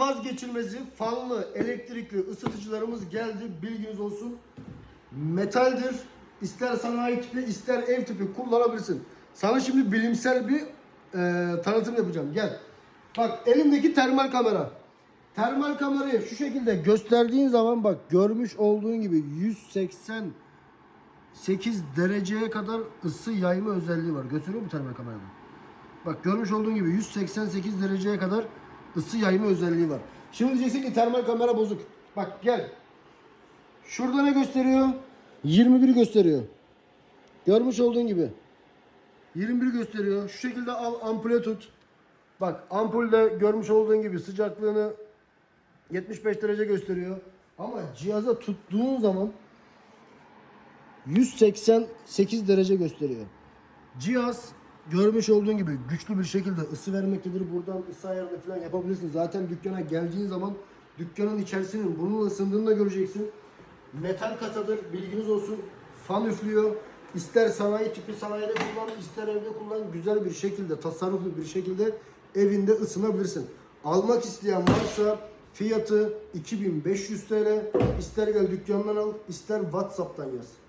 vazgeçilmezi fanlı, elektrikli ısıtıcılarımız geldi. Bilginiz olsun. Metaldir. İster sanayi tipi, ister ev tipi kullanabilirsin. Sana şimdi bilimsel bir e, tanıtım yapacağım. Gel. Bak elimdeki termal kamera. Termal kamerayı şu şekilde gösterdiğin zaman bak görmüş olduğun gibi 188 dereceye kadar ısı yayma özelliği var. Gösteriyor mu termal kamerada? Bak görmüş olduğun gibi 188 dereceye kadar ısı yayma özelliği var. Şimdi diyeceksin ki termal kamera bozuk. Bak gel. Şurada ne gösteriyor? 21 gösteriyor. Görmüş olduğun gibi. 21 gösteriyor. Şu şekilde al ampule tut. Bak ampulde görmüş olduğun gibi sıcaklığını 75 derece gösteriyor. Ama cihaza tuttuğun zaman 188 derece gösteriyor. Cihaz görmüş olduğun gibi güçlü bir şekilde ısı vermektedir. Buradan ısı ayarını falan yapabilirsin. Zaten dükkana geldiğin zaman dükkanın içerisinin bununla ısındığını da göreceksin. Metal kasadır bilginiz olsun. Fan üflüyor. İster sanayi tipi sanayide kullan, ister evde kullan. Güzel bir şekilde, tasarruflu bir şekilde evinde ısınabilirsin. Almak isteyen varsa fiyatı 2500 TL. İster gel dükkandan al, ister WhatsApp'tan yaz.